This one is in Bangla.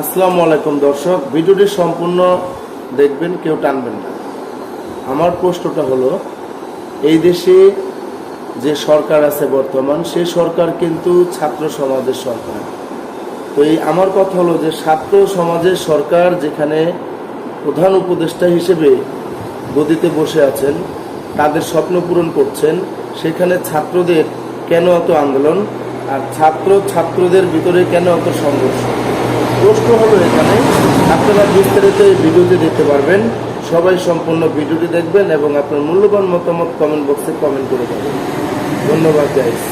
আসসালামু আলাইকুম দর্শক, ভিডিওটি সম্পূর্ণ দেখবেন, কেউ টানবেন না। আমার প্রশ্নটা হলো, এই দেশে যে সরকার আছে বর্তমান সেই সরকার কিন্তু ছাত্র সমাজের সরকার। তো এই আমার কথা হলো যে, ছাত্র সমাজের সরকার যেখানে প্রধান উপদেষ্টা হিসেবে গদিতে বসে আছেন, তাদের স্বপ্ন পূরণ করছেন, সেখানে ছাত্রদের কেন অত আন্দোলন, আর ছাত্র ছাত্রদের ভিতরে কেন অত সংঘর্ষ? প্রশ্ন হলো এখানে, আপনারা বিস্তারিত এই ভিডিওটি দেখতে পারবেন। সবাই সম্পূর্ণ ভিডিওটি দেখবেন এবং আপনার মূল্যবান মতামত কমেন্ট বক্সে কমেন্ট করে দেবেন ধন্যবাদ গাইস